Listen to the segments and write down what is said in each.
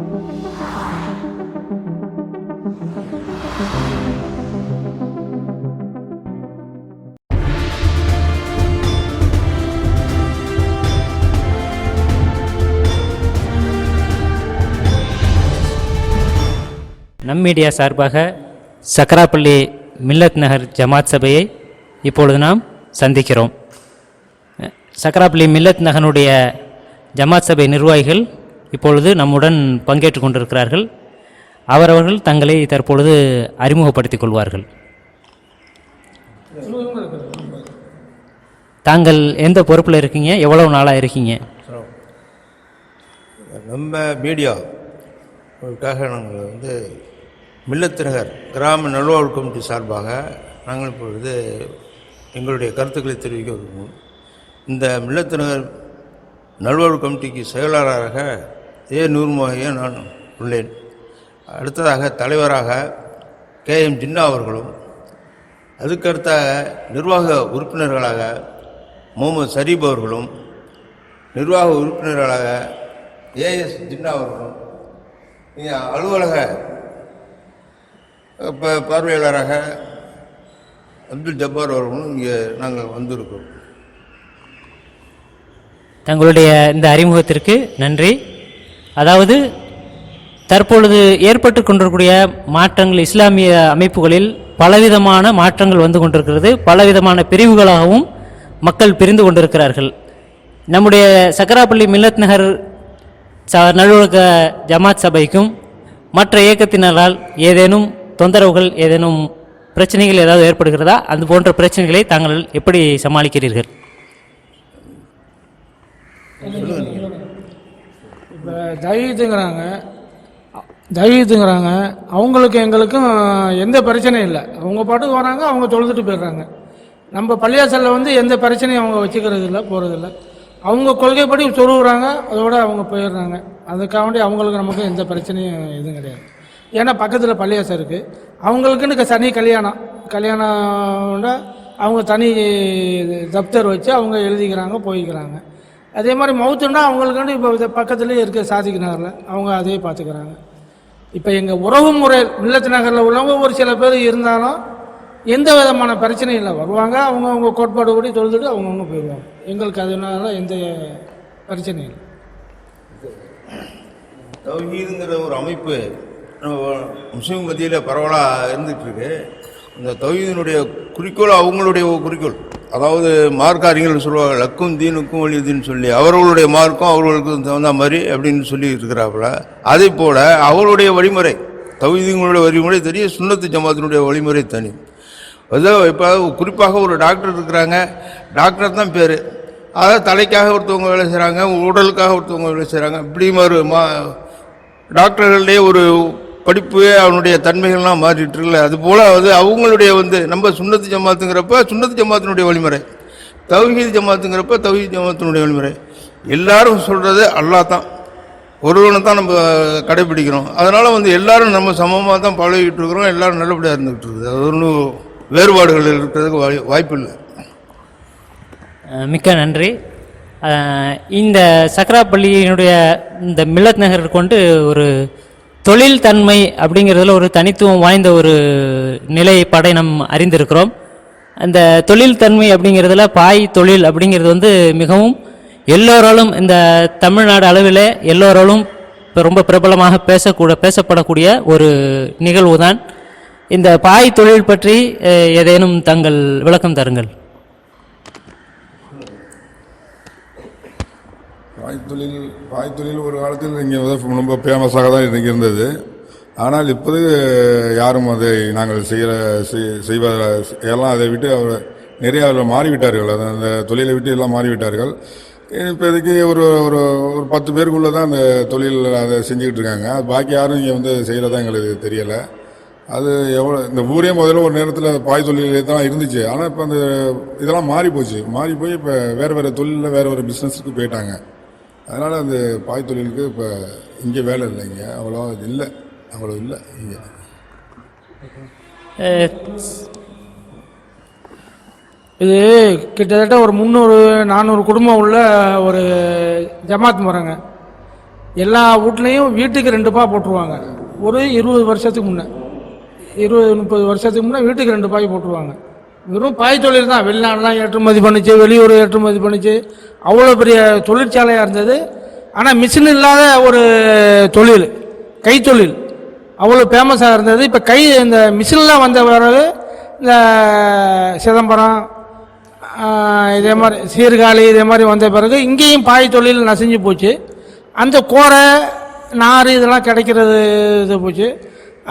நம் மீடியா சார்பாக சக்கராப்பள்ளி மில்லத் நகர் ஜமாத் சபையை இப்பொழுது நாம் சந்திக்கிறோம். சக்கராப்பள்ளி மில்லத் நகனுடைய ஜமாத் சபை நிர்வாகிகள் இப்பொழுது நம்முடன் பங்கேற்று கொண்டிருக்கிறார்கள். அவரவர்கள் தங்களை தற்பொழுது அறிமுகப்படுத்திக் கொள்வார்கள். தாங்கள் எந்த பொறுப்பில் இருக்கீங்க? எவ்வளவு நாளாக இருக்கீங்க? நம்ம மீடியாவுக்காக நாங்கள் வந்து மில்லத்தினகர் கிராம நல்வாழ்வு கமிட்டி சார்பாக நாங்கள் இப்பொழுது எங்களுடைய கருத்துக்களை தெரிவிக்க விரும்புவோம் இந்த மில்லத்தினகர் நல்வாழ்வு கமிட்டிக்கு செயலாளராக ஏ நூர்மாகிய நான் உள்ளேன். அடுத்ததாக தலைவராக கே எம் ஜின்னா அவர்களும் அதுக்கடுத்தாக நிர்வாக உறுப்பினர்களாக முகமது சரீப் அவர்களும் நிர்வாக உறுப்பினர்களாக ஏஎஸ் ஜின்னா அவர்களும் இங்கே அலுவலக இப்போ பார்வையாளராக அப்துல் ஜப்பார் அவர்களும் இங்கே நாங்கள் வந்திருக்கிறோம். தங்களுடைய இந்த அறிமுகத்திற்கு நன்றி. அதாவது தற்பொழுது ஏற்பட்டு கொண்டிருக்கூடிய மாற்றங்கள் இஸ்லாமிய அமைப்புகளில் பலவிதமான மாற்றங்கள் வந்து கொண்டிருக்கிறது. பலவிதமான பிரிவுகளாகவும் மக்கள் பிரிந்து கொண்டிருக்கிறார்கள். நம்முடைய சக்கராப்பள்ளி மில்லத் நகர் ச நல்லொழுக்க ஜமாத் சபைக்கும் மற்ற இயக்கத்தினரால் ஏதேனும் தொந்தரவுகள் ஏதேனும் பிரச்சனைகள் ஏதாவது ஏற்படுகிறதா? அது போன்ற பிரச்சனைகளை தாங்கள் எப்படி சமாளிக்கிறீர்கள்? இப்போ ஜயீத்துங்கிறாங்க அவங்களுக்கு எங்களுக்கும் எந்த பிரச்சனையும் இல்லை. அவங்க பாட்டுக்கு வராங்க அவங்க தொழுதுட்டு போயிடுறாங்க. நம்ம பள்ளியாசலில் வந்து எந்த பிரச்சனையும் அவங்க வச்சுக்கிறது இல்லை போகிறது இல்லை. அவங்க கொள்கைப்படி சொருகுறாங்க அதோடு அவங்க போயிடுறாங்க. அதுக்காண்டி அவங்களுக்கு நமக்கு எந்த பிரச்சனையும் எதுவும் கிடையாது. ஏன்னா பக்கத்தில் பள்ளியாசம் இருக்குது அவங்களுக்குன்னு சனி தனி கல்யாணம். கல்யாணம்னா அவங்க தனி தப்தர் வச்சு அவங்க எழுதிக்கிறாங்க போய்க்கிறாங்க. அதே மாதிரி மவுத்துன்னா வந்து இப்போ பக்கத்துலேயே இருக்க சாதிக்கு நகரில் அவங்க அதே பார்த்துக்கிறாங்க. இப்போ எங்கள் உறவு முறை மில்லத்து நகரில் உள்ளவங்க ஒரு சில பேர் இருந்தாலும் எந்த விதமான பிரச்சனையும் இல்லை. வருவாங்க அவங்க அவங்க கோட்பாடு கூடி தொழுதுட்டு அவங்கவுங்க போயிடுவாங்க. எங்களுக்கு அதனால எந்த பிரச்சனையும் இல்லை. தௌஹீதுங்கிற ஒரு அமைப்பு நம்ம முஸ்லீம் மத்தியில் பரவலாக இருந்துகிட்ருக்கு இந்த தௌஹீதினுடைய குறிக்கோள் அவங்களுடைய குறிக்கோள். அதாவது மார்க்க அறிஞர்கள் சொல்லுவாங்க லக்கும் தீனுக்கும் வலியுதுன்னு சொல்லி அவர்களுடைய மார்க்கும் அவர்களுக்கு தகுந்த மாதிரி அப்படின்னு சொல்லி இருக்கிறாப்புல. அதே போல் அவருடைய வழிமுறை தகுதிங்களுடைய வழிமுறை தெரிய சுண்ணத்து ஜமாத்தினுடைய வழிமுறை தனி. அதோ இப்போ குறிப்பாக ஒரு டாக்டர் இருக்கிறாங்க டாக்டர் தான் பேர். அதாவது தலைக்காக ஒருத்தவங்க வேலை செய்கிறாங்க உடலுக்காக ஒருத்தவங்க வேலை செய்கிறாங்க இப்படி மாதிரி மா டாக்டர்கள்லேயே ஒரு படிப்பு அவனுடைய தன்மைகள்லாம் மாறிட்டு அதுபோல் அது போல் வந்து அவங்களுடைய வந்து நம்ம சுண்ணத்து ஜமாத்துங்கிறப்ப சுண்ணத்து ஜமாத்தினுடைய வழிமுறை. தௌஹீத் ஜமாத்துங்கிறப்ப தௌஹீத் ஜமாத்தினுடைய வழிமுறை. எல்லாரும் சொல்கிறது அல்லாஹ் தான். ஒருவனை தான் நம்ம கடைபிடிக்கிறோம். அதனால் வந்து எல்லாரும் நம்ம சமமாக தான் பழகிட்டு இருக்கிறோம் எல்லாரும் நல்லபடியாக இருந்துகிட்டு இருக்குது அது ஒன்றும் வேறுபாடுகள் இருக்கிறதுக்கு வாய் வாய்ப்பு இல்லை மிக்க நன்றி. இந்த சக்கராப்பள்ளியினுடைய இந்த மில்லத் நகர் கொண்டு ஒரு தொழில் தன்மை அப்படிங்கிறதுல ஒரு தனித்துவம் வாய்ந்த ஒரு நிலை படை நம் அறிந்திருக்கிறோம். அந்த தொழில் தன்மை அப்படிங்கிறதுல பாய் தொழில் அப்படிங்கிறது வந்து மிகவும் எல்லோராலும் இந்த தமிழ்நாடு அளவில் எல்லோராலும் இப்போ ரொம்ப பிரபலமாக பேசக்கூட பேசப்படக்கூடிய ஒரு நிகழ்வு தான் இந்த பாய் தொழில் பற்றி ஏதேனும் தங்கள் விளக்கம் தருங்கள். வாய்த்தொழில் வாய்த்தொழில் ஒரு காலத்தில் இங்கே வந்து ரொம்ப ஃபேமஸாக தான் இன்றைக்கி இருந்தது. ஆனால் இப்போது யாரும் அதை நாங்கள் செய்கிற செய்- செய்வத எல்லாம் அதை விட்டு அவர் நிறைய அதில் மாறிவிட்டார்கள். அது அந்த தொழிலை விட்டு எல்லாம் மாறிவிட்டார்கள். இப்போதைக்கு ஒரு ஒரு ஒரு பத்து பேருக்குள்ளே தான் அந்த தொழில் அதை செஞ்சுக்கிட்டு இருக்காங்க. பாக்கி யாரும் இங்கே வந்து செய்கிறதா எங்களுக்கு தெரியலை. அது எவ்வளோ இந்த ஊரே முதல்ல ஒரு நேரத்தில் பாய் தொழில் தான் இருந்துச்சு. ஆனால் இப்போ அந்த இதெல்லாம் மாறி போச்சு மாறி போய் இப்போ வேறு வேறு தொழிலில் வேறு வேறு பிஸ்னஸுக்கு போயிட்டாங்க. அதனால் அந்த பாய் தொழிலுக்கு இப்போ இங்கே வேலை இல்லைங்க அவ்வளோ இல்லை. அவ்வளோ இல்லை இங்கே. இது கிட்டத்தட்ட ஒரு முந்நூறு நானூறு குடும்பம் உள்ள ஒரு ஜமாத் முறைங்க. எல்லா வீட்லேயும் வீட்டுக்கு ரெண்டு பா போட்டுருவாங்க. ஒரு இருபது வருஷத்துக்கு முன்னே. இருபது முப்பது வருஷத்துக்கு முன்னே வீட்டுக்கு ரெண்டு பாய் போட்டுருவாங்க. வெறும் பாய் தொழில் தான். வெளிநாடுலாம் ஏற்றுமதி பண்ணிச்சு வெளியூர் ஏற்றுமதி பண்ணிச்சு. அவ்வளோ பெரிய தொழிற்சாலையாக இருந்தது. ஆனால் மிஷின் இல்லாத ஒரு தொழில் கைத்தொழில் அவ்வளோ ஃபேமஸாக இருந்தது. இப்போ கை இந்த மிஷின்லாம் வந்த பிறகு இந்த சிதம்பரம் இதே மாதிரி சீர்காழி இதே மாதிரி வந்த பிறகு இங்கேயும் பாய் தொழில் நசிஞ்சு போச்சு. அந்த கோரை நார் இதெல்லாம் கிடைக்கிறது இது போச்சு.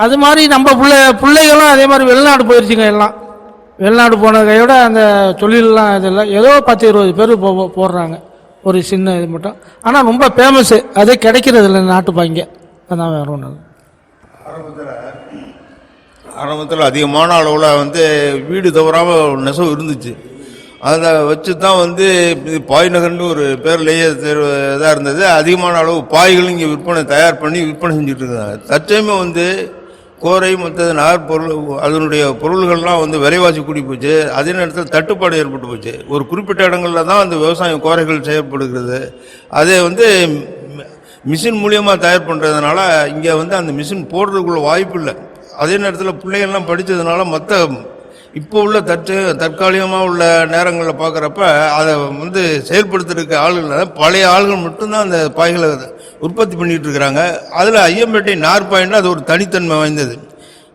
அது மாதிரி நம்ம பிள்ளை பிள்ளைகளும் அதே மாதிரி வெளிநாடு போயிருச்சுங்க எல்லாம். வெளிநாடு போன கையோட அந்த தொழிலெலாம் இதெல்லாம் ஏதோ பத்து இருபது பேர் போ போடுறாங்க. ஒரு சின்ன இது மட்டும். ஆனால் ரொம்ப ஃபேமஸ்ஸு அதே கிடைக்கிறது இல்லை நாட்டு பாங்க அதான் வேறு ஒன்று ஆரம்பத்தில் ஆரம்பத்தில் அதிகமான அளவில் வந்து வீடு தவறாமல் நெசவு இருந்துச்சு. அதை வச்சு தான் வந்து இது பாய் நகர்னு ஒரு பேர்லேயே இதாக இருந்தது. அதிகமான அளவு பாய்கள் இங்கே விற்பனை தயார் பண்ணி விற்பனை செஞ்சுட்டு இருந்தாங்க தற்சயமே வந்து கோரை மற்ற நார் பொருள் அதனுடைய பொருள்கள்லாம் வந்து விலைவாசி கூடி போச்சு. அதே நேரத்தில் தட்டுப்பாடு ஏற்பட்டு போச்சு. ஒரு குறிப்பிட்ட இடங்களில் தான் அந்த விவசாயம் கோரைகள் செய்யப்படுகிறது. அதே வந்து மிஷின் மூலியமாக தயார் பண்ணுறதுனால இங்கே வந்து அந்த மிஷின் போடுறதுக்குள்ள வாய்ப்பு இல்லை. அதே நேரத்தில் பிள்ளைகள்லாம் படித்ததுனால மற்ற இப்போ உள்ள தற்று தற்காலிகமாக உள்ள நேரங்களில் பார்க்குறப்ப அதை வந்து செயல்படுத்துறதுக்கு ஆளுகள் பழைய ஆளுகள் மட்டும்தான் அந்த பாய்களை உற்பத்தி பண்ணிட்டு இருக்கிறாங்க அதில் ஐயம்பேட்டை நார்பாயின்னா அது ஒரு தனித்தன்மை வாய்ந்தது.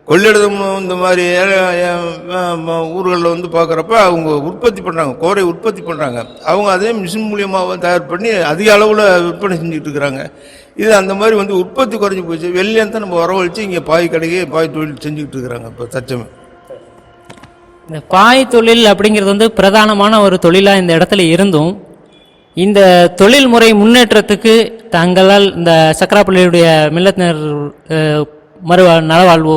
கொள்ளிடம் இந்த மாதிரி ஊர்களில் வந்து பார்க்குறப்ப அவங்க உற்பத்தி பண்ணுறாங்க கோரை உற்பத்தி பண்ணுறாங்க அவங்க அதே மிஷின் மூலியமாக தயார் பண்ணி அதிக அளவில் விற்பனை செஞ்சுட்டு இருக்கிறாங்க இது அந்த மாதிரி வந்து உற்பத்தி குறைஞ்சி போச்சு. வெளிலேருந்து நம்ம வரவழைச்சு இங்கே பாய் கடைக்கு பாய் தொழில் செஞ்சுக்கிட்டு இருக்கிறாங்க இப்போ தச்சமே இந்த பாய் தொழில் அப்படிங்கிறது வந்து பிரதானமான ஒரு தொழிலாக இந்த இடத்துல இருந்தும் இந்த தொழில்முறை முன்னேற்றத்துக்கு தங்களால் இந்த சக்கராப்பள்ளியுடைய மில்லத்தினர் அஹ், மறுவா நலவாழ்வு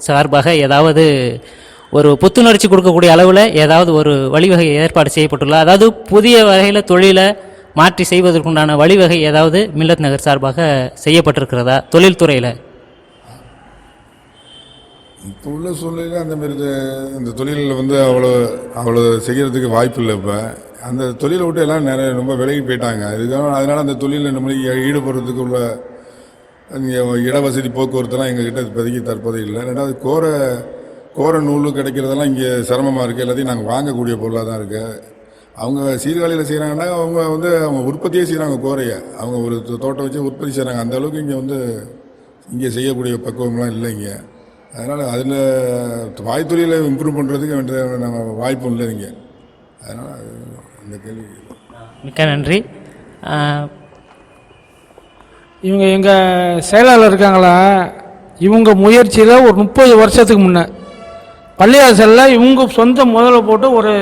சார்பாக ஏதாவது ஒரு புத்துணர்ச்சி கொடுக்கக்கூடிய அளவில் ஏதாவது ஒரு வழிவகை ஏற்பாடு செய்யப்பட்டுள்ள அதாவது புதிய வகையில் தொழிலை மாற்றி செய்வதற்குண்டான வழிவகை ஏதாவது மில்லத் நகர் சார்பாக செய்யப்பட்டிருக்கிறதா? தொழில்துறையில். இப்போ உள்ள சூழ்நிலையில் அந்த மாதிரி இந்த தொழிலில் வந்து அவ்வளோ அவ்வளோ செய்கிறதுக்கு வாய்ப்பு இல்லை இப்போ. அந்த தொழிலை விட்டு எல்லாம் நிறைய ரொம்ப விலகி போயிட்டாங்க. இதுக்காக அதனால் அந்த தொழிலில் நம்மளுக்கு ஈடுபடுறதுக்கு உள்ள இங்கே இட வசதி போக்குவரத்துலாம் எங்ககிட்ட இப்போதைக்கு தற்போது இல்லை. ரெண்டாவது கோரை கோரை நூல் கிடைக்கிறதெல்லாம் இங்கே சிரமமாக இருக்குது எல்லாத்தையும் நாங்கள் வாங்கக்கூடிய பொருளாக தான் இருக்குது அவங்க சீர்காழியில் செய்கிறாங்கன்னா அவங்க வந்து அவங்க உற்பத்தியே செய்கிறாங்க கோரையை. அவங்க ஒரு தோட்டம் வச்சு உற்பத்தி செய்கிறாங்க அந்த அளவுக்கு இங்கே வந்து இங்கே செய்யக்கூடிய பக்குவம்லாம் இல்லை இங்கே. அதனால் அதில் வாய் தொழிலை இம்ப்ரூவ் பண்ணுறதுக்கு வேண்டிய நம்ம வாய்ப்பும் இல்லை இங்கே. அதனால் இந்த கேள்வி. மிக்க நன்றி. இவங்க எங்கள் செயலாளர் இருக்காங்களா? இவங்க முயற்சியில் ஒரு முப்பது வருஷத்துக்கு முன்னே பள்ளிவாசலில் இவங்க சொந்த முதல்ல போட்டு ஒரு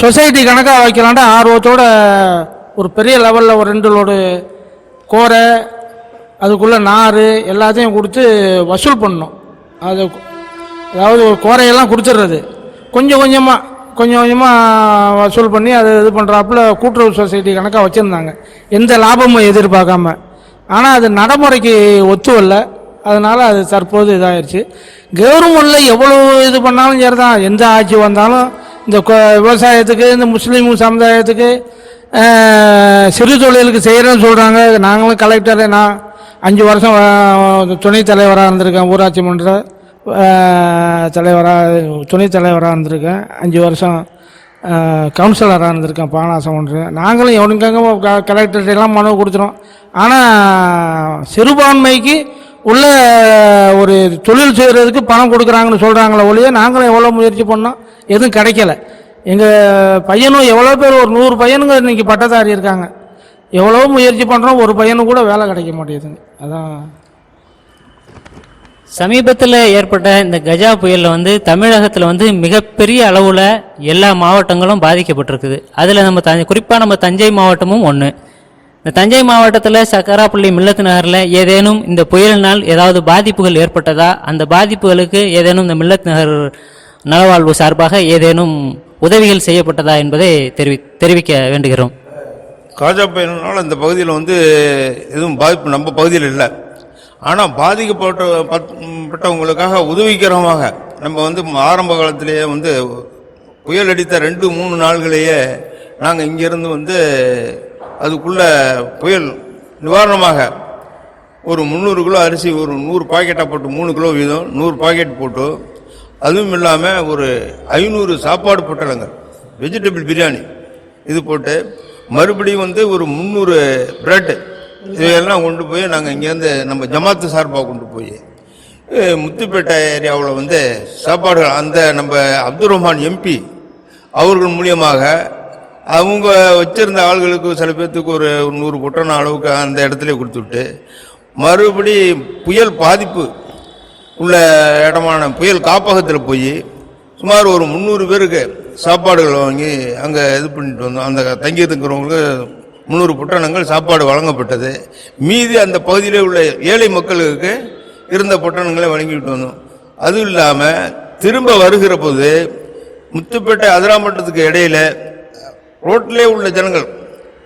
சொசைட்டி கணக்காக வைக்கலான்ட்டு ஆர்வத்தோட ஒரு பெரிய லெவலில் ஒரு ரெண்டு லோடு கோரை அதுக்குள்ளே நார் எல்லாத்தையும் கொடுத்து வசூல் பண்ணும் அது அதாவது ஒரு கோரையெல்லாம் கொடுத்துட்றது கொஞ்சம் கொஞ்சமாக கொஞ்சம் கொஞ்சமாக வசூல் பண்ணி அதை இது பண்ணுறாப்புல கூட்டுறவு சொசைட்டி கணக்காக வச்சுருந்தாங்க. எந்த லாபமும் எதிர்பார்க்காம. ஆனால் அது நடைமுறைக்கு ஒத்து அதனால் அது தற்போது இதாகிடுச்சு கவர்மெண்டில் எவ்வளோ இது பண்ணாலும் சரி தான் எந்த ஆட்சி வந்தாலும் இந்த கொ- விவசாயத்துக்கு இந்த முஸ்லீம் சமுதாயத்துக்கு சிறு தொழிலுக்கு செய்கிறேன்னு சொல்கிறாங்க நாங்களும் கலெக்டர் நான் அஞ்சு வருஷம் துணை துணைத் தலைவராக இருந்திருக்கேன். ஊராட்சி மன்ற தலைவராக துணைத் தலைவராக இருந்திருக்கேன். அஞ்சு வருஷம் கவுன்சிலராக இருந்திருக்கேன் பாலாசம் ஒன்று. நாங்களும் எவனுக்காக க கலெக்டர்கிட்டலாம் மனு கொடுத்துறோம். ஆனால் சிறுபான்மைக்கு உள்ள ஒரு தொழில் செய்கிறதுக்கு பணம் கொடுக்குறாங்கன்னு சொல்கிறாங்களே ஒழிய நாங்களும் எவ்வளோ முயற்சி பண்ணோம் எதுவும் கிடைக்கல. எங்கள் பையனும் எவ்வளோ பேர் ஒரு நூறு பையனுங்க இன்றைக்கி பட்டதாரி இருக்காங்க. எவ்வளோ முயற்சி பண்ணுறோம் ஒரு பையனுக்கு கூட வேலை கிடைக்க மாட்டேங்குதுங்க. அதான். சமீபத்தில் ஏற்பட்ட இந்த கஜா புயலில் வந்து தமிழகத்தில் வந்து மிகப்பெரிய அளவில் எல்லா மாவட்டங்களும் பாதிக்கப்பட்டிருக்குது. அதில் நம்ம த குறிப்பாக நம்ம தஞ்சை மாவட்டமும் ஒன்று இந்த தஞ்சை மாவட்டத்தில் சக்கராப்பள்ளி மில்லத்து நகரில் ஏதேனும் இந்த புயலினால் ஏதாவது பாதிப்புகள் ஏற்பட்டதா? அந்த பாதிப்புகளுக்கு ஏதேனும் இந்த மில்லத் நகர் நலவாழ்வு சார்பாக ஏதேனும் உதவிகள் செய்யப்பட்டதா என்பதை தெரிவி தெரிவிக்க வேண்டுகிறோம். காஜா புயலினால் இந்த பகுதியில் வந்து எதுவும் பாதிப்பு நம்ம பகுதியில் இல்லை. ஆனால் பாதிக்கப்பட்ட பட்டவங்களுக்காக உதவிகரமாக நம்ம வந்து ஆரம்ப காலத்திலேயே வந்து புயல் அடித்த ரெண்டு மூணு நாள்களையே நாங்கள் இங்கேருந்து வந்து அதுக்குள்ள புயல் நிவாரணமாக ஒரு முந்நூறு கிலோ அரிசி ஒரு நூறு பாக்கெட்டாக போட்டு மூணு கிலோ வீதம் நூறு பாக்கெட் போட்டு அதுவும் இல்லாமல் ஒரு ஐநூறு சாப்பாடு பொட்டலங்கள் வெஜிடபிள் பிரியாணி இது போட்டு மறுபடியும் வந்து ஒரு முந்நூறு பிரெட் இதையெல்லாம் கொண்டு போய் நாங்கள் இங்கேருந்து நம்ம ஜமாத்து சார்பாக கொண்டு போய் முத்துப்பேட்டை ஏரியாவில் வந்து சாப்பாடுகள் அந்த நம்ம அப்துல் ரஹ்மான் எம்பி அவர்கள் மூலியமாக அவங்க வச்சிருந்த ஆள்களுக்கு சில பேர்த்துக்கு ஒரு நூறு பொட்டன அளவுக்கு அந்த இடத்துல கொடுத்துட்டு மறுபடி புயல் பாதிப்பு உள்ள இடமான புயல் காப்பகத்தில் போய் சுமார் ஒரு முந்நூறு பேருக்கு சாப்பாடுகள் வாங்கி அங்கே இது பண்ணிட்டு வந்தோம். அந்த தங்கி இருக்கிறவங்களுக்கு முந்நூறு பொட்டணங்கள் சாப்பாடு வழங்கப்பட்டது. மீதி அந்த பகுதியில் உள்ள ஏழை மக்களுக்கு இருந்த பொட்டணங்களை வழங்கிட்டு வந்தோம். அதுவும் இல்லாமல் திரும்ப வருகிற போது முத்துப்பேட்டை அதிராமட்டத்துக்கு இடையில ரோட்டிலே உள்ள ஜனங்கள்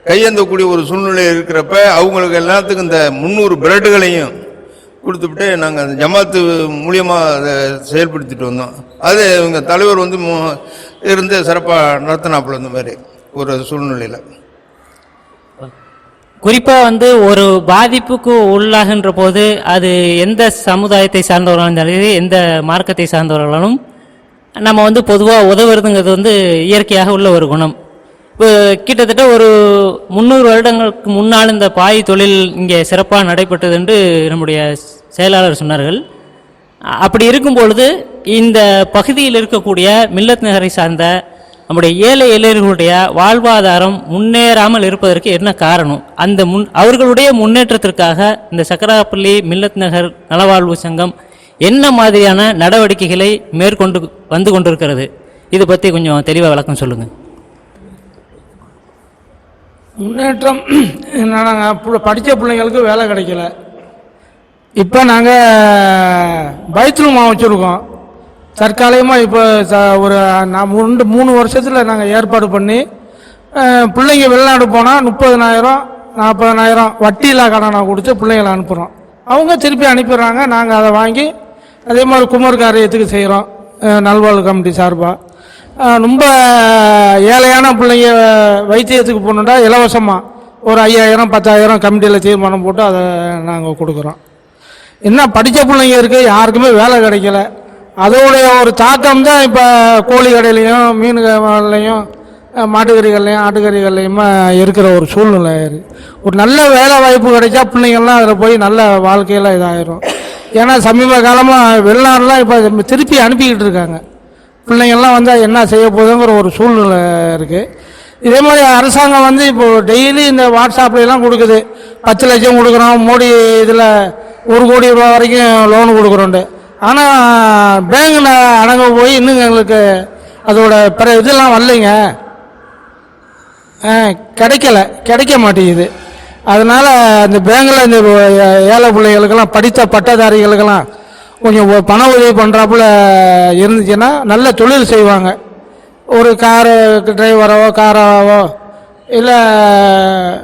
கையேந்தக்கூடிய ஒரு சூழ்நிலை இருக்கிறப்ப அவங்களுக்கு எல்லாத்துக்கும் இந்த முந்நூறு பிரெட்டுகளையும் கொடுத்துவிட்டு நாங்கள் அந்த ஜமாத்து மூலியமாக அதை செயல்படுத்திட்டு வந்தோம். அது இவங்க தலைவர் வந்து மு- இருந்து சிறப்பாக நடத்தினாப்புல இந்த மாதிரி ஒரு சூழ்நிலையில். குறிப்பாக வந்து ஒரு பாதிப்புக்கு உள்ளாகின்ற போது அது எந்த சமுதாயத்தை சார்ந்தவர்களாக இருந்தாலும் எந்த மார்க்கத்தை சார்ந்தவர்களாலும் நம்ம வந்து பொதுவாக உதவுறதுங்கிறது வந்து இயற்கையாக உள்ள ஒரு குணம். இப்போ கிட்டத்தட்ட ஒரு முந்நூறு வருடங்களுக்கு முன்னால் இந்த பாய் தொழில் இங்கே சிறப்பாக நடைபெற்றது என்று நம்முடைய செயலாளர் சொன்னார்கள். அப்படி இருக்கும் பொழுது இந்த பகுதியில் இருக்கக்கூடிய மில்லத் நகரை சார்ந்த நம்முடைய ஏழை இளைஞர்களுடைய வாழ்வாதாரம் முன்னேறாமல் இருப்பதற்கு என்ன காரணம்? அந்த முன் அவர்களுடைய முன்னேற்றத்திற்காக இந்த சக்கராப்பள்ளி மில்லத் நகர் நலவாழ்வு சங்கம் என்ன மாதிரியான நடவடிக்கைகளை மேற்கொண்டு வந்து கொண்டிருக்கிறது? இதை பற்றி கொஞ்சம் தெளிவாக விளக்கம் சொல்லுங்கள் முன்னேற்றம் என்னன்னா பு- பிள்ளைங்களுக்கு வேலை கிடைக்கல. இப்போ நாங்கள் பைத்துலுமா வச்சுருக்கோம். தற்காலிகமாக இப்போ ச- ஒரு நான் மூணு மூணு வருஷத்தில் நாங்கள் ஏற்பாடு பண்ணி பிள்ளைங்க வெளிநாடு போனால் முப்பதனாயிரம் நாற்பதனாயிரம் வட்டியில்லா கடனை கொடுத்து பிள்ளைங்களை அனுப்புகிறோம் அவங்க திருப்பி அனுப்பிடுறாங்க நாங்கள் அதை வாங்கி அதே மாதிரி குமர் காரியத்துக்கு செய்கிறோம் நல்வாழ்வு கமிட்டி சார்பாக ரொம்ப ஏழையான பிள்ளைங்க வைத்தியத்துக்கு போகணுண்டா இலவசமாக ஒரு ஐயாயிரம் பத்தாயிரம் கமிட்டியில் தீர்மானம் போட்டு அதை நாங்கள் கொடுக்குறோம். என்ன படித்த பிள்ளைங்க இருக்குது யாருக்குமே வேலை கிடைக்கல. அதோடைய ஒரு தாக்கம் தான் இப்போ கோழி கடையிலையும் மீன் கடையிலையும் மாட்டுக்கறிகள்லையும் ஆட்டுக்கறிகள்லையுமா இருக்கிற ஒரு சூழ்நிலை இருக்கு. ஒரு நல்ல வேலை வாய்ப்பு கிடைச்சா பிள்ளைங்கள்லாம் அதில் போய் நல்ல வாழ்க்கையில் இதாகிடும் ஏன்னா சமீப காலமாக வெளிநாடுலாம் இப்போ திருப்பி அனுப்பிக்கிட்டு இருக்காங்க. பிள்ளைங்கள்லாம் வந்தால் என்ன செய்ய போகுதுங்கிற ஒரு சூழ்நிலை இருக்குது இதே மாதிரி அரசாங்கம் வந்து இப்போ டெய்லி இந்த வாட்ஸ்அப்லாம் கொடுக்குது. பத்து லட்சம் கொடுக்குறோம் மோடி இதில் ஒரு கோடி ரூபா வரைக்கும் லோன் கொடுக்குறோண்டு. ஆனால் பேங்கில் அடங்க போய் இன்னும் எங்களுக்கு அதோட பிற இதெல்லாம் வரலைங்க. ஆ, கிடைக்கல. கிடைக்க மாட்டேங்குது. அதனால் இந்த பேங்கில் இந்த ஏழை பிள்ளைகளுக்கெல்லாம் படித்த பட்டதாரிகளுக்கெல்லாம் கொஞ்சம் பண உதவி பண்ணுறாப்புல இருந்துச்சுன்னா நல்ல தொழில் செய்வாங்க. ஒரு காரு டிரைவராவோ காராவோ இல்லை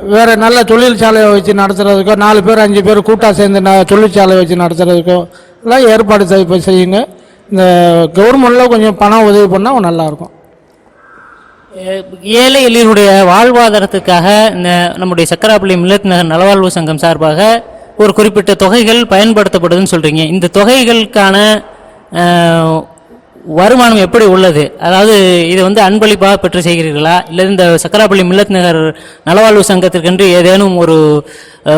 வேறு நல்ல தொழிற்சாலையை வச்சு நடத்துகிறதுக்கோ நாலு பேர் அஞ்சு பேர் கூட்டாக சேர்ந்து ந தொழிற்சாலை வச்சு நடத்துகிறதுக்கோ எல்லாம் ஏற்பாடு செய் செய்யுங்க. இந்த கவர்மெண்ட்டில் கொஞ்சம் பணம் உதவி பண்ணால் நல்லாயிருக்கும் ஏழை எளியருடைய வாழ்வாதாரத்துக்காக இந்த நம்முடைய சக்கராப்பள்ளி மில்லத் நகர் நலவாழ்வு சங்கம் சார்பாக ஒரு குறிப்பிட்ட தொகைகள் பயன்படுத்தப்படுதுன்னு சொல்கிறீங்க இந்த தொகைகளுக்கான வருமானம் எப்படி உள்ளது? அதாவது இது வந்து அன்பளிப்பாக பெற்று செய்கிறீர்களா? இல்லை இந்த சக்கராப்பள்ளி மில்லத் நகர் நலவாழ்வு சங்கத்திற்கென்று ஏதேனும் ஒரு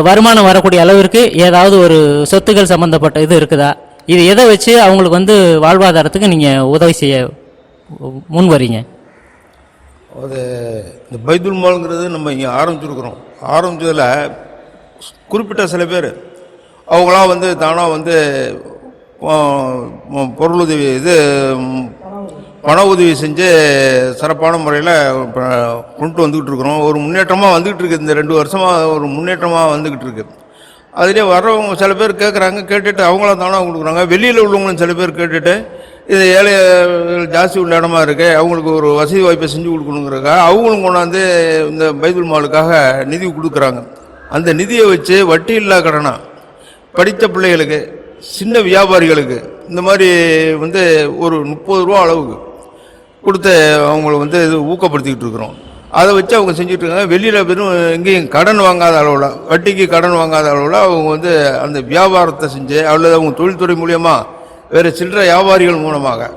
வருமானம் வரக்கூடிய அளவிற்கு ஏதாவது ஒரு சொத்துக்கள் சம்பந்தப்பட்ட இது இருக்குதா? இது எதை வச்சு அவங்களுக்கு வந்து வாழ்வாதாரத்துக்கு நீங்கள் உதவி செய்ய முன் வரீங்க? அது இந்த பைத்துல் மால்ங்கிறது நம்ம இங்கே ஆரம்பிச்சிருக்கிறோம். ஆரம்பிச்சதில் குறிப்பிட்ட சில பேர். அவங்களாம் வந்து தானாக வந்து பொருளுதவி இது பண உதவி செஞ்சு சிறப்பான முறையில் கொண்டு வந்துக்கிட்டு இருக்கிறோம். ஒரு முன்னேற்றமாக வந்துக்கிட்டு இருக்குது இந்த ரெண்டு வருஷமாக ஒரு முன்னேற்றமாக வந்துக்கிட்டு இருக்கு. அதிலே வர்றவங்க சில பேர் கேட்குறாங்க கேட்டுட்டு அவங்கள தானாக கொடுக்குறாங்க. வெளியில் உள்ளவங்களும் சில பேர் கேட்டுட்டு இது ஏழைகள் ஜாஸ்தி உள்ள இடமா இருக்கு. அவங்களுக்கு ஒரு வசதி வாய்ப்பை செஞ்சு கொடுக்கணுங்கிறக்காக அவங்களும் கொண்டாந்து இந்த பைபிள் மாலுக்காக நிதி கொடுக்குறாங்க. அந்த நிதியை வச்சு வட்டி இல்லா கடனாக படித்த பிள்ளைகளுக்கு சின்ன வியாபாரிகளுக்கு. இந்த மாதிரி வந்து ஒரு முப்பது ரூபா அளவுக்கு கொடுத்து அவங்கள வந்து இது ஊக்கப்படுத்திக்கிட்டு இருக்கிறோம். அதை வச்சு அவங்க செஞ்சுட்டு இருக்காங்க. வெளியில் வெறும் எங்கேயும் கடன் வாங்காத அளவில் வட்டிக்கு கடன் வாங்காத அளவில் அவங்க வந்து அந்த வியாபாரத்தை செஞ்சு அல்லது அவங்க தொழில்துறை மூலியமாக வேறு சில்லற வியாபாரிகள் மூலமாக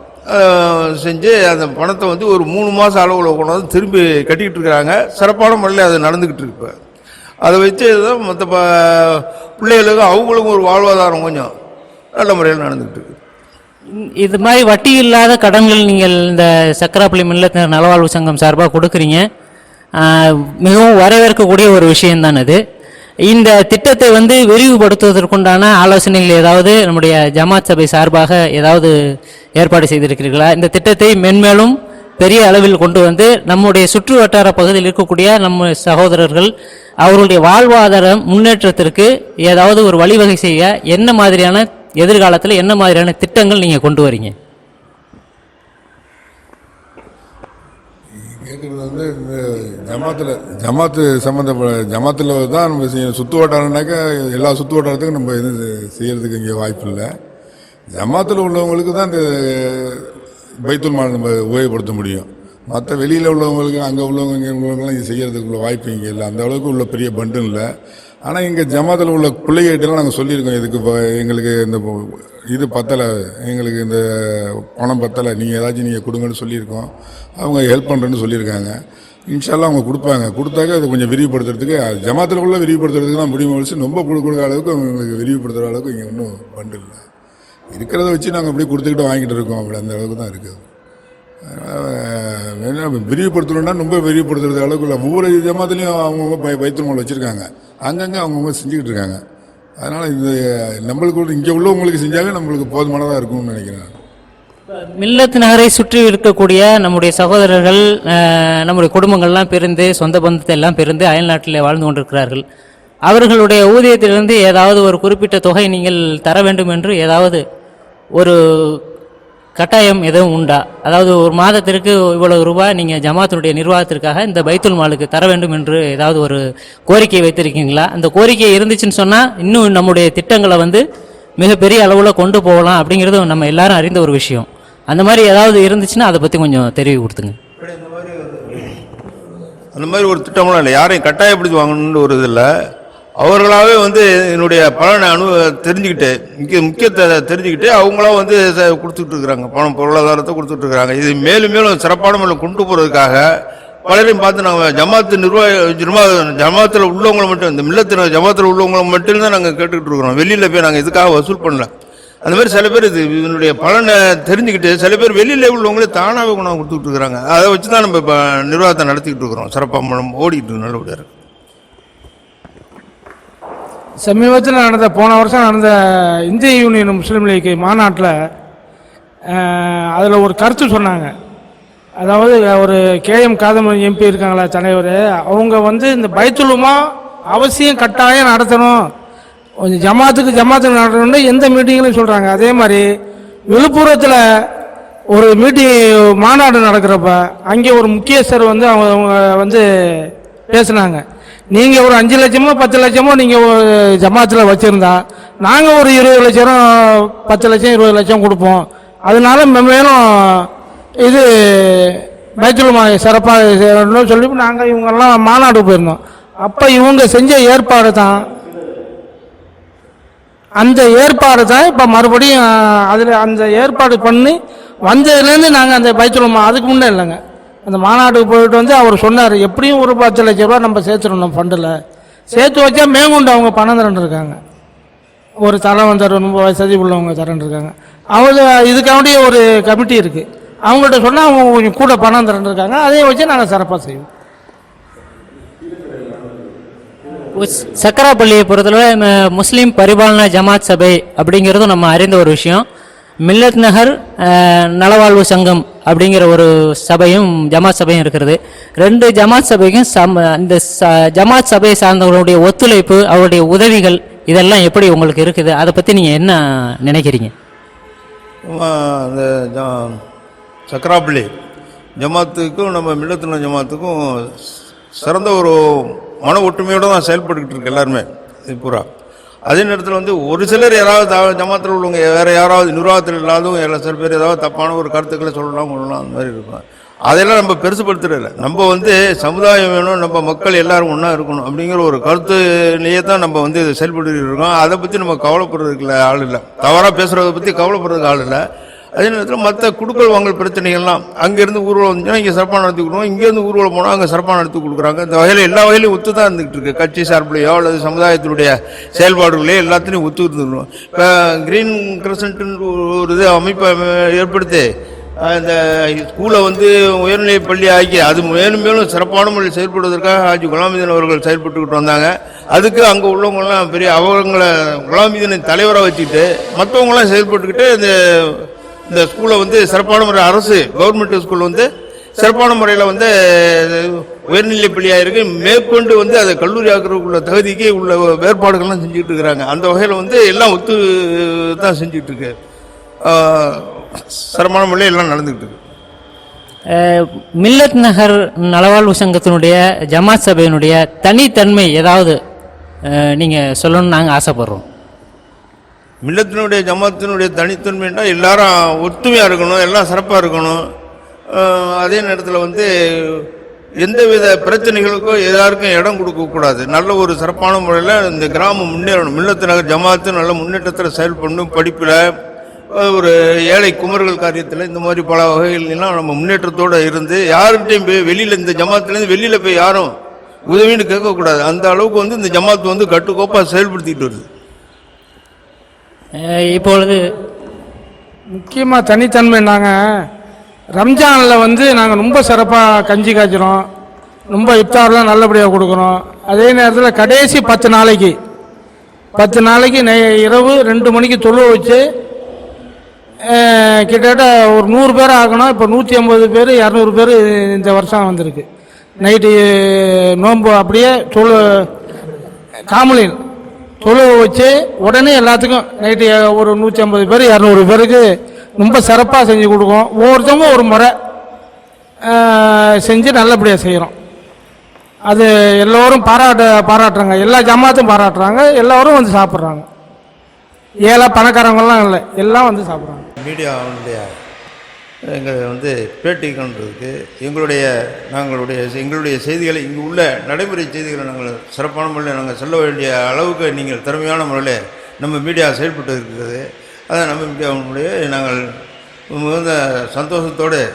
செஞ்சு அந்த பணத்தை வந்து ஒரு மூணு மாதம் அளவில் கொண்டு வந்து திரும்பி கட்டிக்கிட்டு இருக்கிறாங்க. சிறப்பான முறையில் அது நடந்துக்கிட்டு இருக்கு. அதை வச்சு தான் மற்ற ப பிள்ளைகளுக்கு அவங்களுக்கும் ஒரு வாழ்வாதாரம் கொஞ்சம் நல்ல முறையில் நடந்துகிட்டு இது மாதிரி வட்டி இல்லாத கடன்கள் நீங்கள் இந்த சக்கராப்பள்ளி மில்லத்தினர் நலவாழ்வு சங்கம் சார்பாக கொடுக்குறீங்க. மிகவும் வரவேற்கக்கூடிய ஒரு விஷயம்தான் அது. இந்த திட்டத்தை வந்து விரிவுபடுத்துவதற்குண்டான ஆலோசனைகள் ஏதாவது நம்முடைய ஜமாத் சபை சார்பாக ஏதாவது ஏற்பாடு செய்திருக்கிறீர்களா? இந்த திட்டத்தை மென்மேலும் பெரிய அளவில் கொண்டு வந்து நம்முடைய சுற்று வட்டார பகுதியில் இருக்கக்கூடிய நம்ம சகோதரர்கள் அவர்களுடைய வாழ்வாதாரம் முன்னேற்றத்திற்கு ஏதாவது ஒரு வழிவகை செய்ய என்ன மாதிரியான எதிர்காலத்தில் என்ன மாதிரியான திட்டங்கள் நீங்கள் கொண்டு வரீங்க? கேட்குறது வந்து இந்த ஜமாத்தில் ஜமாத்து சம்மந்தப்பட்ட ஜமாத்தில் தான் நம்ம செய்யணும். சுற்று வட்டாரம்னாக்கா எல்லா சுற்று வட்டாரத்துக்கும் நம்ம எதுவும் செய்கிறதுக்கு இங்கே வாய்ப்பு இல்லை. ஜமாத்தில் உள்ளவங்களுக்கு தான் இந்த பைத்துல் மால் நம்ம உபயோகப்படுத்த முடியும். மற்ற வெளியில் உள்ளவங்களுக்கு அங்கே உள்ளவங்க இங்கே உள்ளவங்கலாம் இது செய்யறதுக்கு உள்ள வாய்ப்பு இங்கே இல்லை. அந்த அளவுக்கு உள்ள பெரிய பண்டும் இல்லை. ஆனால் இங்கே ஜமாத்தில் உள்ள பிள்ளைகிட்டலாம் நாங்கள் சொல்லியிருக்கோம். இதுக்கு இப்போ எங்களுக்கு இந்த இது பத்தலை. எங்களுக்கு இந்த பணம் பத்தலை. நீங்கள் ஏதாச்சும் நீங்கள் கொடுங்கன்னு சொல்லியிருக்கோம். அவங்க ஹெல்ப் பண்ணுறேன்னு சொல்லியிருக்காங்க. இன்ஷால்லாம் அவங்க கொடுப்பாங்க. கொடுத்தாக்க அதை கொஞ்சம் விரிவுபடுத்துறதுக்கு அது ஜமாத்தில் உள்ள விரிவுபடுத்துறதுக்கு தான் முடியும் வச்சு ரொம்ப கொடுக்குற அளவுக்கு அவங்களுக்கு விரிவுபடுத்துகிற அளவுக்கு இங்கே இன்னும் பண்டு இல்லை. இருக்கிறத வச்சு நாங்கள் அப்படியே கொடுத்துக்கிட்டு வாங்கிட்டு இருக்கோம். அப்படி அந்த அளவுக்கு தான் இருக்குது. அதனால் விரிவுபடுத்தணும்னா ரொம்ப விரிவுபடுத்துறது அளவுக்கு இல்லை. ஒவ்வொரு ஜமாத்துலேயும் அவங்கவுங்க பை பைத்தியமால் வச்சுருக்காங்க. அங்கங்கே அவங்கவுங்க செஞ்சுக்கிட்டு இருக்காங்க அதனால் இது நம்மளுக்கு இங்கே உள்ளவங்களுக்கு செஞ்சாலே நம்மளுக்கு போதுமானதாக இருக்கும்னு நினைக்கிறேன் மில்லத் நகரை சுற்றி இருக்கக்கூடிய நம்முடைய சகோதரர்கள் நம்முடைய குடும்பங்கள்லாம் பிரிந்து சொந்த பந்தத்தை எல்லாம் பிரிந்து அயல்நாட்டில் வாழ்ந்து கொண்டிருக்கிறார்கள். அவர்களுடைய ஊதியத்திலிருந்து ஏதாவது ஒரு குறிப்பிட்ட தொகை நீங்கள் தர வேண்டும் என்று ஏதாவது ஒரு கட்டாயம் எதுவும் உண்டா? அதாவது ஒரு மாதத்திற்கு இவ்வளவு ரூபாய் நீங்கள் ஜமாத்தினுடைய நிர்வாகத்திற்காக இந்த பைத்துல் மாலுக்கு தர வேண்டும் என்று ஏதாவது ஒரு கோரிக்கை வைத்திருக்கீங்களா? அந்த கோரிக்கை இருந்துச்சுன்னு சொன்னால் இன்னும் நம்முடைய திட்டங்களை வந்து மிகப்பெரிய அளவில் கொண்டு போகலாம் அப்படிங்கிறது நம்ம எல்லாரும் அறிந்த ஒரு விஷயம். அந்த மாதிரி ஏதாவது இருந்துச்சுன்னா அதை பற்றி கொஞ்சம் தெரிவி கொடுத்துங்க. அந்த மாதிரி ஒரு திட்டம்லாம் இல்லை. யாரையும் கட்டாயப்படுத்தி வாங்கணும்னு ஒரு இது இல்லை. அவர்களாகவே வந்து என்னுடைய பலனை அனு தெரிஞ்சுக்கிட்டு முக்கிய முக்கியத்தை தெரிஞ்சுக்கிட்டு அவங்களா வந்து கொடுத்துட்டு இருக்கிறாங்க பணம் பொருளாதாரத்தை கொடுத்துட்டு இருக்கிறாங்க இது மேலும் மேலும் சிறப்பான முறையில் கொண்டு போகிறதுக்காக பலரையும் பார்த்து நாங்கள் ஜமாத்து நிர்வாக ஜமா ஜமாத்தில் உள்ளவங்களை மட்டும் இந்த மில்லத்தின ஜமாத்தில் உள்ளவங்களை மட்டும் தான் நாங்கள் கேட்டுக்கிட்டு இருக்கிறோம் வெளியில் போய் நாங்கள் இதுக்காக வசூல் பண்ணல. அந்த மாதிரி சில பேர் இது இதனுடைய பலனை தெரிஞ்சுக்கிட்டு சில பேர் வெளியில் உள்ளவங்களே தானாகவே கொண்டாந்து கொடுத்துட்டு இருக்கிறாங்க அதை வச்சு தான் நம்ம இப்போ நிர்வாகத்தை நடத்திக்கிட்டு இருக்கிறோம் சிறப்பாக மூலம் ஓடிக்கிட்டு நல்லபடியாக இருக்குது சமீபத்தில் நடந்த போன வருஷம் நடந்த இந்திய யூனியன் முஸ்லீம் லீக் மாநாட்டில் அதில் ஒரு கருத்து சொன்னாங்க. அதாவது ஒரு கேஎம் காதமன் எம்பி இருக்காங்களா தலைவர் அவங்க வந்து இந்த பைத்துலுமா அவசியம் கட்டாயம் நடத்தணும். கொஞ்சம் ஜமாத்துக்கு ஜமாத்துக்கு நடத்தணும்னு எந்த மீட்டிங்லையும் சொல்கிறாங்க அதே மாதிரி விழுப்புரத்தில் ஒரு மீட்டிங் மாநாடு நடக்கிறப்ப அங்கே ஒரு முக்கியஸ்தர் வந்து அவங்க அவங்க வந்து பேசுனாங்க. நீங்கள் ஒரு அஞ்சு லட்சமோ பத்து லட்சமோ நீங்கள் ஒரு ஜமாத்தில் வச்சுருந்தா நாங்கள் ஒரு இருபது லட்சம் பத்து லட்சம் இருபது லட்சம் கொடுப்போம். அதனால மேலும் இது பைத்துல்மா சிறப்பாக செய்யணும்னு சொல்லி நாங்கள் இவங்கெல்லாம் மாநாடு போயிருந்தோம். அப்போ இவங்க செஞ்ச ஏற்பாடு தான். அந்த ஏற்பாடு தான் இப்போ மறுபடியும் அதில் அந்த ஏற்பாடு பண்ணி வந்ததுலேருந்து நாங்கள் அந்த பைத்துலமா அதுக்கு முன்னே இல்லைங்க. அந்த மாநாட்டுக்கு போயிட்டு வந்து அவர் சொன்னார் எப்படியும் ஒரு பத்து லட்ச ரூபா நம்ம சேர்த்துடணும் ஃபண்டில் சேர்த்து வச்சா மேங்குண்டு அவங்க பணம் திரண்டுருக்காங்க ஒரு தலைவன் தர ரொம்ப வசதி உள்ளவங்க தரேன் இருக்காங்க. அவங்க இதுக்காண்டிய ஒரு கமிட்டி இருக்குது அவங்கள்ட்ட சொன்னால் அவங்க கொஞ்சம் கூட பணம் தரேன் அதையும் வச்சு நாங்கள் சிறப்பாக செய்வோம். உஸ்- சக்கராப்பள்ளியை பொறுத்தளவு முஸ்லீம் பரிபாலன ஜமாத் சபை அப்படிங்கிறதும் நம்ம அறிந்த ஒரு விஷயம். மில்லத் நகர் நலவாழ்வு சங்கம் அப்படிங்கிற ஒரு சபையும் ஜமாத் சபையும் இருக்கிறது. ரெண்டு ஜமாத் சபைக்கும் சம இந்த ச- ஜமாத் சபையை சார்ந்தவர்களுடைய ஒத்துழைப்பு அவருடைய உதவிகள் இதெல்லாம் எப்படி உங்களுக்கு இருக்குது? அதை பற்றி நீங்கள் என்ன நினைக்கிறீங்க? ஆமா, சக்கராப்பள்ளி ஜமாத்துக்கும் நம்ம மில்லத்தின ஜமாத்துக்கும் சிறந்த ஒரு மன ஒற்றுமையோடு தான் செயல்பட்டுக்கிட்டு இருக்கு எல்லாருமே இது பூரா. அதே நேரத்தில் வந்து ஒரு சிலர் யாராவது ஜமாத்தில் உள்ளவங்க வேறு யாராவது நிர்வாகத்தில் இல்லாதவங்க எல்லா சில பேர் ஏதாவது தப்பான ஒரு கருத்துக்களை சொல்லலாம் கொள்ளலாம் அந்த மாதிரி இருக்கும். அதெல்லாம் நம்ம பெருசுப்படுத்துறதில்ல நம்ம வந்து சமுதாயம் வேணும் நம்ம மக்கள் எல்லாரும் ஒன்றா இருக்கணும் அப்படிங்கிற ஒரு கருத்துலேயே தான் நம்ம வந்து இதை செயல்பட்டு இருக்கோம். அதை பற்றி நம்ம கவலைப்படுறதுக்கு ஆள் இல்லை. தவறாக பேசுகிறத பற்றி கவலைப்படுறதுக்கு ஆள் இல்லை. அதே நேரத்தில் மற்ற குடுக்கல் வாங்கல் பிரச்சனைகள்லாம் அங்கேருந்து ஊர்வலம் வந்துச்சுன்னா இங்கே சிறப்பாக நடத்தி கொடுக்கணும். இங்கேருந்து ஊர்வலம் போனால் அங்கே சிறப்பாக நடத்தி கொடுக்குறாங்க. இந்த வகையில் எல்லா வகையிலையும் ஒத்து தான் இருந்துகிட்டு இருக்கு. கட்சி சார்பிலையோ அல்லது சமுதாயத்தினுடைய செயல்பாடுகளையோ எல்லாத்துலேயும் ஒத்து இருந்துக்கணும் இப்போ கிரீன் கிரசன்ட்னு ஒரு இது அமைப்பை ஏற்படுத்தி அந்த ஸ்கூலை வந்து உயர்நிலைப் பள்ளி ஆக்கி அது மேலும் மேலும் சிறப்பான முறையில் செயல்படுவதற்காக ஆஜி குலாமுதீன் அவர்கள் செயல்பட்டுக்கிட்டு வந்தாங்க. அதுக்கு அங்கே உள்ளவங்கெல்லாம் பெரிய அவங்கள குலாமுதீனை தலைவராக வச்சுக்கிட்டு மற்றவங்களாம் செயல்பட்டுக்கிட்டு இந்த இந்த ஸ்கூலை வந்து சிறப்பான முறை அரசு கவர்மெண்ட் ஸ்கூல் வந்து சிறப்பான முறையில் வந்து உயர்நிலை பள்ளியாக இருக்கு. மேற்கொண்டு வந்து அதை கல்லூரி ஆக்குறதுக்குள்ள தகுதிக்கு உள்ள வேறுபாடுகள்லாம் செஞ்சுக்கிட்டு இருக்கிறாங்க அந்த வகையில் வந்து எல்லாம் ஒத்து தான் செஞ்சுக்கிட்டு இருக்கு. ஆஹ் சிரமமான முறையில் எல்லாம் நடந்துக்கிட்டு இருக்கு. மில்லத் நகர் நலவாழ்வு சங்கத்தினுடைய ஜமாத் சபையினுடைய தனித்தன்மை ஏதாவது நீங்கள் சொல்லணும்னு நாங்கள் ஆசைப்படுறோம். மில்லத்தினுடைய ஜமாத்தினுடைய தனித்தன்மைன்னா எல்லாரும் ஒத்துமையாக இருக்கணும் எல்லாம் சிறப்பாக இருக்கணும். அதே நேரத்தில் வந்து எந்தவித பிரச்சனைகளுக்கோ எல்லாருக்கும் இடம் கொடுக்கக்கூடாது நல்ல ஒரு சிறப்பான முறையில் இந்த கிராமம் முன்னேறணும். மில்லத்து நகர் ஜமாத்து நல்ல முன்னேற்றத்தில் செயல்படணும். படிப்பில் ஒரு ஏழை குமர்கள் காரியத்தில் இந்த மாதிரி பல வகைகள்லாம் நம்ம முன்னேற்றத்தோடு இருந்து யாருக்கிட்டையும் போய் வெளியில் இந்த ஜமாத்துலேருந்து வெளியில் போய் யாரும் உதவின்னு கேட்கக்கூடாது. அந்த அளவுக்கு வந்து இந்த ஜமாத்து வந்து கட்டுக்கோப்பாக செயல்படுத்திக்கிட்டு வருது. இப்பொழுது முக்கியமாக தனித்தன்மை நாங்கள் ரம்ஜானில் வந்து நாங்கள் ரொம்ப சிறப்பாக கஞ்சி காய்ச்சிறோம். ரொம்ப இஃப்தார்லாம் நல்லபடியாக கொடுக்குறோம். அதே நேரத்தில் கடைசி பத்து நாளைக்கு பத்து நாளைக்கு நை இரவு ரெண்டு மணிக்கு தொழு வச்சு கிட்டத்தட்ட ஒரு நூறு பேர் ஆகணும். இப்போ நூற்றி ஐம்பது பேர் இரநூறு பேர் இந்த வருஷம் வந்திருக்கு. நைட்டு நோன்பு அப்படியே தொழு காமலின். தொழுவை வச்சு உடனே எல்லாத்துக்கும் நைட்டு ஒரு நூற்றி ஐம்பது பேர் இரநூறு பேருக்கு ரொம்ப சிறப்பாக செஞ்சு கொடுக்கும். ஒவ்வொருத்தவங்க ஒரு முறை செஞ்சு நல்லபடியாக செய்கிறோம் அது எல்லோரும் பாராட்ட பாராட்டுறாங்க. எல்லா ஜமாத்தும் பாராட்டுறாங்க. எல்லோரும் வந்து சாப்பிட்றாங்க. ஏழை பணக்காரங்கள்லாம் இல்லை எல்லாம் வந்து சாப்பிட்றாங்க. மீடியாவுடைய எங்களை வந்து பேட்டி காண்றதுக்கு எங்களுடைய நாங்களுடைய எங்களுடைய செய்திகளை இங்கு உள்ள நடைமுறை செய்திகளை நாங்கள் சிறப்பான முறையில் நாங்கள் சொல்ல வேண்டிய அளவுக்கு நீங்கள் திறமையான முறையில் நம்ம மீடியா செயல்பட்டு இருக்கிறது. அதை நம்ம மீடியாவுடைய நாங்கள் மிகுந்த சந்தோஷத்தோடு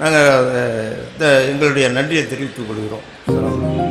நாங்கள் அதை- இந்த எங்களுடைய நன்றியை தெரிவித்துக் கொள்கிறோம்.